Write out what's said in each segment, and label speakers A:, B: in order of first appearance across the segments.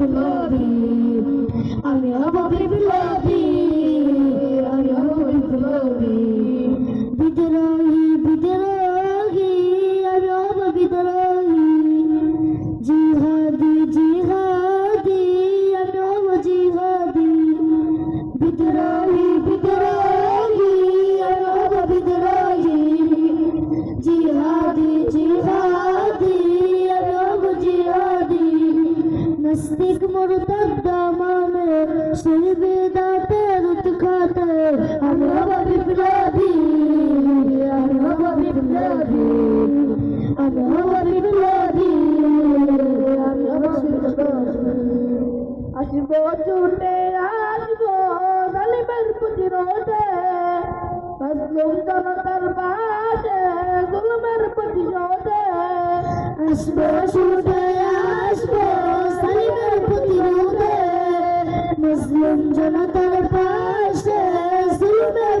A: বিপ্লবী আমি হব বিপ্লবী শিরবে দাঁতের উৎখাতে আমি হব বিপ্লবী আমি হব বিপ্লবী। আমি হব বিপ্লবী আমি হব
B: প্রতিরোধে, মজলুম জনতার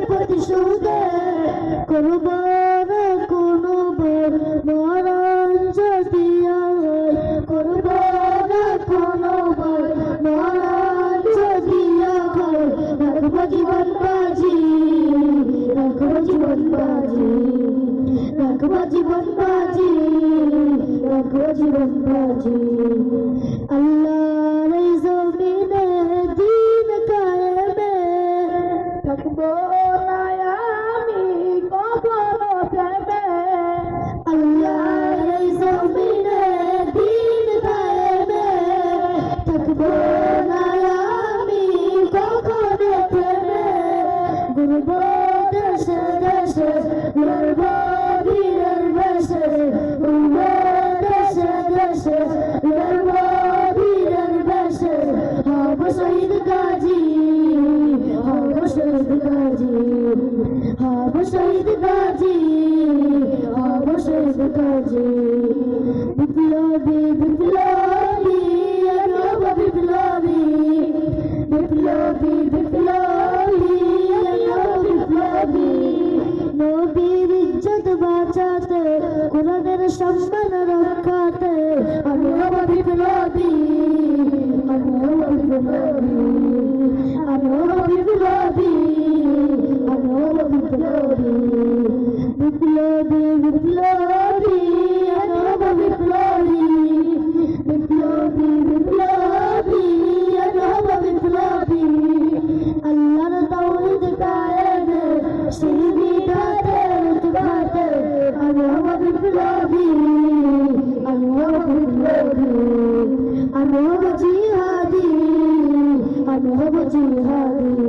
B: প্রতিশোধে
A: করব না কোনো মরণ যদি করব না কোনো মরণ জীবন বাজি রাখব জীবন বাজি রাখব জীবন বাজি রাখব জীবন বাজি আল্লাহর ঘুরব দেশে দেশে লড়ব বীরের বেশে। ঘুরব দেশে দেশে লড়ব বীরের বেশে। হব শহীদ গাজী, হব শহীদ গাজী, হব শহীদ গাজী, হব শহীদ গাজী। বাঁচাতে, কোরআনের সম্মান রক্ষাতে। আমি হব বিপ্লবী, আমি হব বিপ্লবী, আমি হব বিপ্লবী, আমি হব বিপ্লবী। বিপ্লবী বিপ্লবী। হব জিহাদি আমি হব জিহাদি।